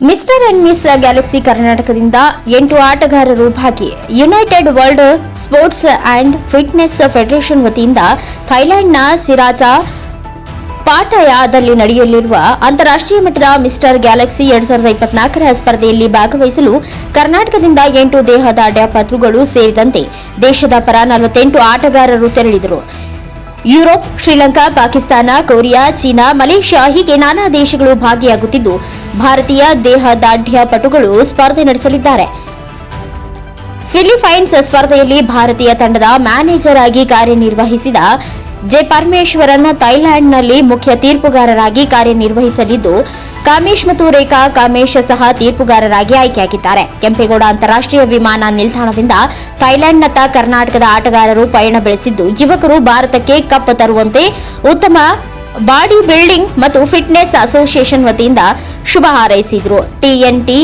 Mister and miss Galaxy ಕರ್ನಾಟಕದಿಂದ ಎಂಟು ಆಟಗಾರರು ಭಾಗಿ. United World sports and fitness federation ವತಿಯಿಂದ ಥೈಲ್ಯಾಂಡ್ನ ಸಿರಾಜಾ ಪಾಟಯಾದಲ್ಲಿ ನಡೆಯಲಿರುವ ಅಂತಾರಾಷ್ಟ್ರೀಯ ಮಟ್ಟದ ಮಿಸ್ಟರ್ ಗ್ಯಾಲಕ್ಸಿ ಎರಡ್ ಸಾವಿರದ ಇಪ್ಪತ್ನಾಲ್ಕರ ಸ್ಪರ್ಧೆಯಲ್ಲಿ ಭಾಗವಹಿಸಲು ಕರ್ನಾಟಕದಿಂದ ಎಂಟು ದೇಹದಾಢ್ಯ ಪಟುಗಳು ಸೇರಿದಂತೆ ದೇಶದ ಪರ ನಲವತ್ತೆಂಟು ಆಟಗಾರರು ತೆರಳಿದರು. Europe, Sri Lanka, Pakistan, Korea, China, Malaysia ಹೀಗೆ ನಾನಾ ದೇಶಗಳು ಭಾಗಿಯಾಗುತ್ತಿದ್ದು, ಭಾರತೀಯ ದೇಹದಾಢ್ಯ ಪಟುಗಳು ಸ್ಪರ್ಧೆ ನಡೆಸಲಿದ್ದಾರೆ. ಫಿಲಿಪೈನ್ಸ್ ಸ್ಪರ್ಧೆಯಲ್ಲಿ ಭಾರತೀಯ ತಂಡದ ಮ್ಯಾನೇಜರ್ ಆಗಿ ಕಾರ್ಯನಿರ್ವಹಿಸಿದ ಜೆ ಪರಮೇಶ್ವರನ್ ಥೈಲ್ಯಾಂಡ್ನಲ್ಲಿ ಮುಖ್ಯ ತೀರ್ಪುಗಾರರಾಗಿ ಕಾರ್ಯನಿರ್ವಹಿಸಲಿದ್ದು, ಕಾಮೇಶ್ ಮತ್ತು ರೇಖಾ ಕಾಮೇಶ್ ಸಹ ತೀರ್ಪುಗಾರರಾಗಿ ಆಯ್ಕೆಯಾಗಿದ್ದಾರೆ. ಕೆಂಪೇಗೌಡ ಅಂತಾರಾಷ್ಟ್ರೀಯ ವಿಮಾನ ನಿಲ್ದಾಣದಿಂದ ಥೈಲ್ಯಾಂಡ್ನತ್ತ ಕರ್ನಾಟಕದ ಆಟಗಾರರು ಪಯಣ ಬೆಳೆಸಿದ್ದು, ಯುವಕರು ಭಾರತಕ್ಕೆ ಕಪ್ ತರುವಂತೆ ಉತ್ತಮ ಬಾಡಿ ಬಿಲ್ಡಿಂಗ್ ಮತ್ತು ಫಿಟ್ನೆಸ್ ಅಸೋಸಿಯೇಷನ್ ವತಿಯಿಂದ ಶುಭ ಹಾರೈಸಿದರು. ಟಿಎನ್ಟಿ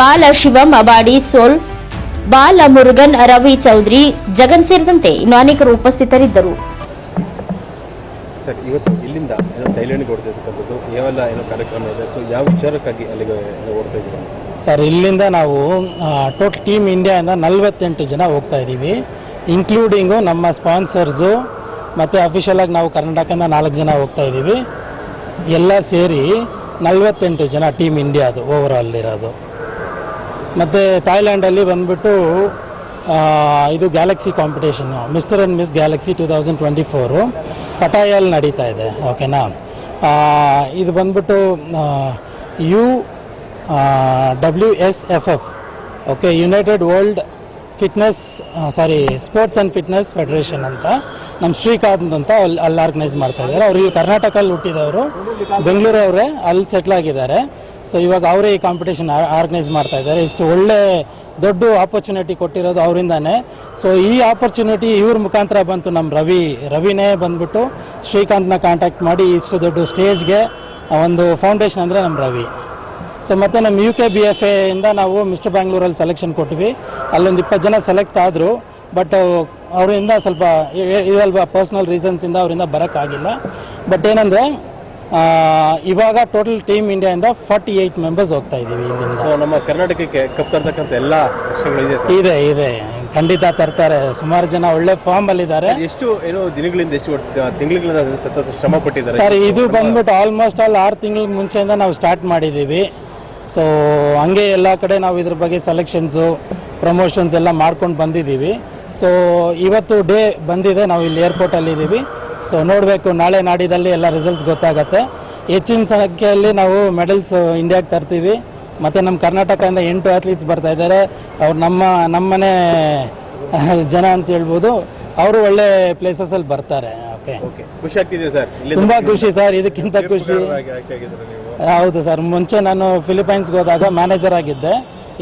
ಬಾಲಶಿವಂ, ಅಬಾಡಿ ಸೋಲ್, ಬಾಲಮುರುಗನ್, ರವಿ ಚೌಧರಿ, ಜಗನ್ ಸೇರಿದಂತೆ ಇನ್ನು ಅನೇಕರು ಉಪಸ್ಥಿತರಿದ್ದರು. ಸರ್, ಇವತ್ತು ಇಲ್ಲಿಂದ ಏನೋ ಥೈಲ್ಯಾಂಡ್ಗೆ ಹೊಡೆದಿರ್ತಕ್ಕಂಥದ್ದು ಯಾವೆಲ್ಲ ಏನೋ ಕಾರ್ಯಕ್ರಮ ಇದೆ ಸೊ ಯಾವ ವಿಚಾರಕ್ಕಾಗಿ ಅಲ್ಲಿಗೆ ಓಡ್ತಾ ಇದ್ದೀರಾ? ಸರ್, ಇಲ್ಲಿಂದ ನಾವು ಟೋಟಲ್ ಟೀಮ್ ಇಂಡಿಯಾಯಿಂದ ನಲವತ್ತೆಂಟು ಜನ ಹೋಗ್ತಾ ಇದ್ದೀವಿ ಇನ್ಕ್ಲೂಡಿಂಗು ನಮ್ಮ ಸ್ಪಾನ್ಸರ್ಸು ಮತ್ತು ಅಫಿಷಿಯಲಾಗಿ ನಾವು ಕರ್ನಾಟಕದಿಂದ ನಾಲ್ಕು ಜನ ಹೋಗ್ತಾ ಇದ್ದೀವಿ. ಎಲ್ಲ ಸೇರಿ ನಲವತ್ತೆಂಟು ಜನ ಟೀಮ್ ಇಂಡಿಯಾದು ಓವರ್ ಇರೋದು. ಮತ್ತು ಥಾಯ್ಲ್ಯಾಂಡಲ್ಲಿ ಬಂದುಬಿಟ್ಟು ಇದು galaxy competition mister and miss galaxy two thousand twenty four ಪಟಾಯಲ್ಲಿ ನಡೀತಾ ಇದೆ, ಓಕೆನಾ? ಇದು ಬಂದ್ಬಿಟ್ಟು U W S F F okay United World fitness sorry sports and fitness federation ಅಂತ. ನಮ್ಮ ಶ್ರೀಕಾಂತ್ ಅಂತ ಅಲ್ಲಿ ಅಲ್ಲಿ ಆರ್ಗನೈಸ್ ಮಾಡ್ತಾ ಇದ್ದಾರೆ. ಅವರು ಇಲ್ಲಿ ಕರ್ನಾಟಕಲ್ಲಿ ಹುಟ್ಟಿದವರು. ಬೆಂಗಳೂರವರೇ, ಅಲ್ಲಿ ಸೆಟ್ಲ್ ಆಗಿದ್ದಾರೆ. ಸೊ ಇವಾಗ ಅವರೇ ಈ ಕಾಂಪಿಟೇಷನ್ ಆರ್ಗನೈಸ್ ಮಾಡ್ತಾ ಇದ್ದಾರೆ ಇಷ್ಟು ಒಳ್ಳೆ ದೊಡ್ಡ ಆಪರ್ಚುನಿಟಿ ಕೊಟ್ಟಿರೋದು ಅವರಿಂದಾನೆ ಸೊ ಈ ಆಪರ್ಚುನಿಟಿ ಇವ್ರ ಮುಖಾಂತರ ಬಂತು ನಮ್ಮ ರವಿ ರವಿನೇ ಬಂದ್ಬಿಟ್ಟು ಶ್ರೀಕಾಂತ್ನ ಕಾಂಟ್ಯಾಕ್ಟ್ ಮಾಡಿ ಇಷ್ಟು ದೊಡ್ಡ ಸ್ಟೇಜ್ಗೆ ಒಂದು ಫೌಂಡೇಶನ್ ಅಂದರೆ ನಮ್ಮ ರವಿ ಸೊ ಮತ್ತು ನಮ್ಮ ಯು ಕೆ ಬಿ ಎಫ್ ಎಯಿಂದ ನಾವು ಮಿಸ್ಟರ್ ಬ್ಯಾಂಗ್ಳೂರಲ್ಲಿ ಸೆಲೆಕ್ಷನ್ ಕೊಟ್ವಿ ಅಲ್ಲೊಂದು ಇಪ್ಪತ್ತು ಜನ ಸೆಲೆಕ್ಟ್ ಆದರು ಬಟ್ ಅವರಿಂದ ಸ್ವಲ್ಪ ಇದಲ್ವ ಪರ್ಸ್ನಲ್ ರೀಸನ್ಸಿಂದ ಅವರಿಂದ ಬರೋಕ್ಕಾಗಿಲ್ಲ ಬಟ್ ಏನಂದರೆ ಇವಾಗ ಟೋಟಲ್ ಟೀಮ್ ಇಂಡಿಯಾಯಿಂದ ಫಾರ್ಟಿ ಏಯ್ಟ್ ಮೆಂಬರ್ಸ್ ಹೋಗ್ತಾ ಇದ್ದೀವಿ ಇಲ್ಲಿಂದ. ಸೊ ನಮ್ಮ ಕರ್ನಾಟಕಕ್ಕೆ ಕಪ್ ತರ್ತಕ್ಕಂಥ ಎಲ್ಲ ಸರ್? ಇದೆ ಇದೆ. ಖಂಡಿತ ತರ್ತಾರೆ. ಸುಮಾರು ಜನ ಒಳ್ಳೆ ಫಾರ್ಮಲ್ಲಿದ್ದಾರೆ ಎಷ್ಟು ಏನು ದಿನಗಳಿಂದ ಎಷ್ಟು ವರ್ಷ- ಸತತ ಶ್ರಮ ಪಟ್ಟಿದ್ದಾರೆ? ಸರ್ ಇದು ಬಂದ್ಬಿಟ್ಟು ಆಲ್ಮೋಸ್ಟ್ ಆಲ್ ಆರು ತಿಂಗಳ ಮುಂಚೆಯಿಂದ ನಾವು ಸ್ಟಾರ್ಟ್ ಮಾಡಿದ್ದೀವಿ. ಸೊ ಹಂಗೆ ಎಲ್ಲ ಕಡೆ ನಾವು ಇದ್ರ ಬಗ್ಗೆ ಸೆಲೆಕ್ಷನ್ಸು ಪ್ರಮೋಷನ್ಸ್ ಎಲ್ಲ ಮಾಡ್ಕೊಂಡು ಬಂದಿದ್ದೀವಿ. ಸೊ ಇವತ್ತು ಡೇ ಬಂದಿದೆ. ನಾವು ಇಲ್ಲಿ ಏರ್ಪೋರ್ಟಲ್ಲಿ ಇದ್ದೀವಿ ಸೊ ನೋಡಬೇಕು ನಾಳೆ ನಾಡಿದಲ್ಲಿ ಎಲ್ಲ ರಿಸಲ್ಟ್ಸ್ ಗೊತ್ತಾಗುತ್ತೆ. ಹೆಚ್ಚಿನ ಸಂಖ್ಯೆಯಲ್ಲಿ ನಾವು ಮೆಡಲ್ಸ್ ಇಂಡಿಯಾಗೆ ತರ್ತೀವಿ. ಮತ್ತು ನಮ್ಮ ಕರ್ನಾಟಕದಿಂದ ಎಂಟು ಅಥ್ಲೀಟ್ಸ್ ಬರ್ತಾ ಇದ್ದಾರೆ. ಅವ್ರು ನಮ್ಮ ನಮ್ಮನೆ ಜನ ಅಂತ ಹೇಳ್ಬೋದು. ಅವರು ಒಳ್ಳೆ ಪ್ಲೇಸಸಲ್ಲಿ ಬರ್ತಾರೆ. ಓಕೆ ಓಕೆ ಖುಷಿ ಆಗ್ತಿದೆ ಸರ್. ತುಂಬಾ ಖುಷಿ ಸರ್. ಇದಕ್ಕಿಂತ ಖುಷಿ. ಹೌದು ಸರ್. ಮುಂಚೆ ನಾನು ಫಿಲಿಪೈನ್ಸ್ಗೆ ಹೋದಾಗ ಮ್ಯಾನೇಜರ್ ಆಗಿದ್ದೆ.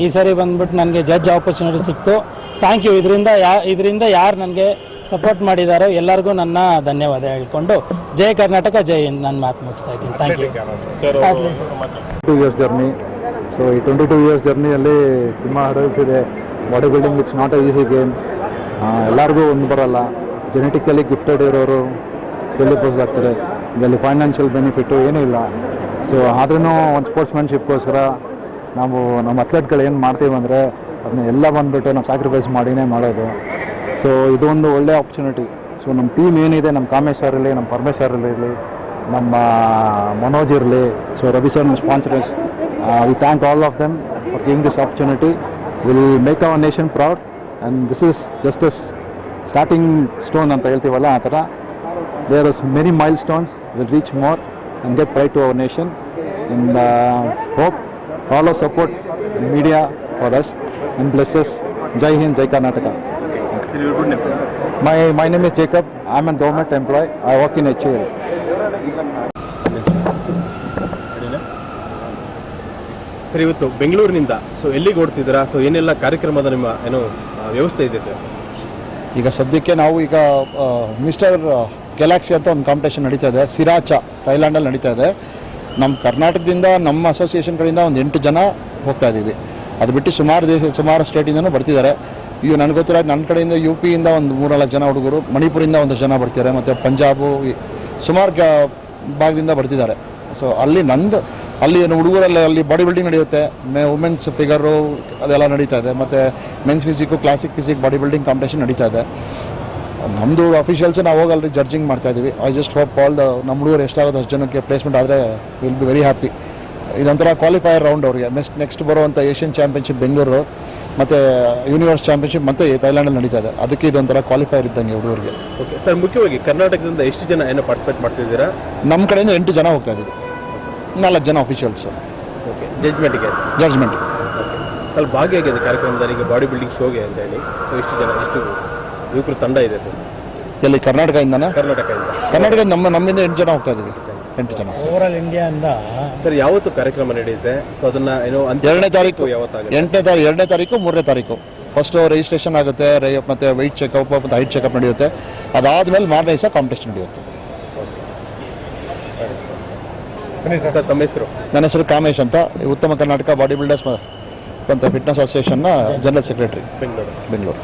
ಈ ಸರಿ ಬಂದ್ಬಿಟ್ಟು ನನಗೆ ಜಡ್ಜ್ ಆಪರ್ಚುನಿಟಿ ಸಿಕ್ತು. ಥ್ಯಾಂಕ್ ಯು ಇದರಿಂದ ಯಾ ಇದರಿಂದ ಯಾರು ನನಗೆ ಸಪೋರ್ಟ್ ಮಾಡಿದ್ದಾರೆ ಎಲ್ಲರಿಗೂ ನನ್ನ ಧನ್ಯವಾದ ಹೇಳ್ಕೊಂಡು ಜೈ ಕರ್ನಾಟಕ ಜೈ ಹಿಂದ್. ನಾನು ಮಾತು ಮುಗಿಸ್ತಾ ಇದ್ದೀನಿ. Thank you two years journey so ಈ ಟ್ವೆಂಟಿ ಟೂ ಇಯರ್ಸ್ ಜರ್ನಿಯಲ್ಲಿ ತುಂಬ ಹಡಲ್ಸ್ ಇದೆ. Body building it's not a easy game ಎಲ್ಲರಿಗೂ ಒಂದು ಬರಲ್ಲ. ಜೆನೆಟಿಕಲಿ ಗಿಫ್ಟೆಡ್ ಇರೋರು ಸೆಲಿಪೋಸ್ ಆಗ್ತಾರೆ. ಇದರಲ್ಲಿ ಫೈನಾನ್ಷಿಯಲ್ ಬೆನಿಫಿಟ್ಟು ಏನೂ ಇಲ್ಲ. ಸೊ ಆದ್ರೂ ಒಂದು ಸ್ಪೋರ್ಟ್ಸ್ಮ್ಯಾನ್ಶಿಪ್ಗೋಸ್ಕರ ನಾವು ನಮ್ಮ ಅಥ್ಲೆಟ್ಗಳು ಏನು ಮಾಡ್ತೀವಿ ಅಂದರೆ ಅದನ್ನ ಎಲ್ಲ ಬಂದುಬಿಟ್ಟು ನಾವು ಸ್ಯಾಕ್ರಿಫೈಸ್ ಮಾಡಿನೇ ಮಾಡೋದು. ಸೊ ಇದೊಂದು ಒಳ್ಳೆಯ ಒಳ್ಳೆ ಆಪರ್ಚುನಿಟಿ ಸೊ ನಮ್ಮ ಟೀಮ್ ಏನಿದೆ ನಮ್ಮ ಕಾಮೇಶ್ ಇರಲಿ ನಮ್ಮ ಪರಮೇಶ್ ಸರ್ ಇರಲಿ, ನಮ್ಮ ಮನೋಜ್ ಇರಲಿ so Ravi sir sponsors we thank all of them for giving this opportunity will make our nation proud and this is just as starting stone ಅಂತ ಹೇಳ್ತೀವಲ್ಲ ಆ ಥರ. There is many milestones will reach more and get pride to our nation and hope follow support media for us and blesses Jai Hind Jai Karnataka My, my name is Jacob. I'm a government employee. I work in HAL. Sir ಇವತ್ತು ಬೆಂಗಳೂರಿನಿಂದ so ಎಲ್ಲಿಗೆ ಓಡ್ತಿದ್ದೀರಾ? So ಏನೆಲ್ಲ ಕಾರ್ಯಕ್ರಮದ ನಿಮ್ಮ ಏನು ವ್ಯವಸ್ಥೆ ಇದೆ sir? ಈಗ ಸದ್ಯಕ್ಕೆ ನಾವು ಈಗ ಮಿಸ್ಟರ್ ಗ್ಯಾಲಾಕ್ಸಿ ಅಂತ ಒಂದು ಕಾಂಪಿಟೇಷನ್ ನಡೀತಾ ಇದೆ. ಸಿರಾಚ ಥೈಲ್ಯಾಂಡಲ್ಲಿ ನಡೀತಾ ಇದೆ. ನಮ್ಮ ಕರ್ನಾಟಕದಿಂದ ನಮ್ಮ ಅಸೋಸಿಯೇಷನ್ಗಳಿಂದ ಒಂದು ಎಂಟು ಜನ ಹೋಗ್ತಾ ಇದ್ದೀವಿ. ಅದು ಬಿಟ್ಟು ಸುಮಾರು ದೇಶ ಸುಮಾರು ಸ್ಟೇಟಿಂದನೂ ಬರ್ತಿದ್ದಾರೆ. ಈಗ ನನಗೆ ಗೊತ್ತಿರೋ ನನ್ನ ಕಡೆಯಿಂದ ಯು ಪಿಯಿಂದ ಒಂದು ಮೂರ್ನಾಲ್ಕು ಜನ ಹುಡುಗರು, ಮಣಿಪುರಿಂದ ಒಂದು ಜನ ಬರ್ತಿದ್ದಾರೆ, ಮತ್ತು ಪಂಜಾಬು ಸುಮಾರು ಭಾಗದಿಂದ ಬರ್ತಿದ್ದಾರೆ. ಸೊ ಅಲ್ಲಿ ನಂದು, ಅಲ್ಲಿ ಏನು ಹುಡುಗರಲ್ಲಿ, ಅಲ್ಲಿ ಬಾಡಿ ಬಿಲ್ಡಿಂಗ್ ನಡೆಯುತ್ತೆ, ಮೇ ವುಮೆನ್ಸ್ ಫಿಗರು ಅದೆಲ್ಲ ನಡೀತಾ ಇದೆ, ಮತ್ತು men's physique classic physique body building competition ನಡೀತಾ ಇದೆ. ನಮ್ಮದು ಅಫಿಷಿಯಲ್ಸ್ ನಾವು ಹೋಗಲ್ರಿ ಜಡ್ಜಿಂಗ್ ಮಾಡ್ತಾ ಇದೀವಿ. I just hope all the ನಮ್ಮ ಹುಡುಗರು ಎಷ್ಟಾಗುತ್ತೆ ಅಷ್ಟು ಜನಕ್ಕೆ ಪ್ಲೇಸ್ಮೆಂಟ್ ಆದರೆ ವಿಲ್ ಬಿ ವೆರಿ ಹ್ಯಾಪಿ ಇದೊಂಥರ ಕ್ವಾಲಿಫೈಯರ್ ರೌಂಡ್ ಅವರಿಗೆ. ನೆಕ್ಸ್ಟ್ ನೆಕ್ಸ್ಟ್ ಬರುವಂಥ ಏಷ್ಯನ್ ಚಾಂಪಿಯನ್ಶಿಪ್ ಬೆಂಗಳೂರು ಮತ್ತು ಯೂನಿವರ್ಸ್ ಚಾಂಪಿಯನ್ಶಿಪ್ ಮತ್ತು ಥೈಲ್ಯಾಂಡಲ್ಲಿ ನಡೀತಾ ಇದೆ. ಅದಕ್ಕೆ ಇದೊಂಥರ ಕ್ವಾಲಿಫೈರ್ ಇದ್ದಂಗೆ ಹುಡುಗರಿಗೆ. ಓಕೆ ಸರ್ ಮುಖ್ಯವಾಗಿ ಕರ್ನಾಟಕದಿಂದ ಎಷ್ಟು ಜನ ಏನೋ ಪಾರ್ಟಿಸಿಪೇಟ್ ಮಾಡ್ತಿದ್ದೀರಾ ನಮ್ಮ ಕಡೆಯಿಂದ ಎಂಟು ಜನ ಹೋಗ್ತಾ ಇದ್ದೀವಿ. ನಾಲ್ಕು ಜನ ಅಫಿಷಿಯಲ್ಸ್ ಓಕೆ ಜಡ್ಜ್ಮೆಂಟ್ಗೆ ಜಡ್ಜ್ಮೆಂಟ್ ಸ್ವಲ್ಪ ಭಾಗಿಯಾಗಿದೆ ಕಾರ್ಯಕ್ರಮದಲ್ಲಿ ಈಗ ಬಾಡಿ ಬಿಲ್ಡಿಂಗ್ ಶೋಗೆ ಅಂತ ಹೇಳಿ. ಸೊ ಎಷ್ಟು ಜನ ಎಷ್ಟು ಯುವಕರು ತಂಡ ಇದೆ ಸರ್ ಎಲ್ಲಿ ಕರ್ನಾಟಕದಿಂದನೇ? ಕರ್ನಾಟಕದಿಂದ. ಕರ್ನಾಟಕದಿಂದ ನಮ್ಮ ನಮ್ಮಿಂದ ಎಂಟು ಜನ ಹೋಗ್ತಾ ಇದ್ದೀವಿ. ಎಂಟು ಜನ. ಓವರಾಲ್ ಇಂಡಿಯಾದಿಂದ ಸರ್ ಯಾವತ್ತು ಕಾರ್ಯಕ್ರಮ ನಡೆಯುತ್ತೆ? ಸೊ ಅದನ್ನ ಏನು ಎರಡನೇ ತಾರೀಕು ಯಾವತ್ತಾಗುತ್ತೆ ಎಂಟನೇ ತಾರೀಕು ಎರಡನೇ ತಾರೀಕು ಮೂರನೇ ತಾರೀಕು. ಫಸ್ಟು ರಿಜಿಸ್ಟ್ರೇಷನ್ ಆಗುತ್ತೆ ಮತ್ತೆ ವೈಟ್ ವೆಯ್ಟ್ ಚೆಕಪ್ ಮತ್ತು ಹೈಟ್ ಚೆಕಪ್ ನಡೆಯುತ್ತೆ. ಅದಾದ್ಮೇಲೆ ಮಾರನೇ ದಿವಸ ಕಾಂಪಿಟೇಷನ್ ನಡೆಯುತ್ತೆ. ಸರ್ ತಮ್ಮ ಹೆಸರು? ನನ್ನ ಹೆಸರು ಕಾಮೇಶ್ ಅಂತ. ಉತ್ತಮ ಕರ್ನಾಟಕ ಬಾಡಿ ಬಿಲ್ಡರ್ಸ್ ಅಂತ ಫಿಟ್ನೆಸ್ ಅಸೋಸಿಯೇಷನ್ನ ಜನರಲ್ ಸೆಕ್ರೆಟರಿ ಬೆಂಗಳೂರು. ಬೆಂಗಳೂರು.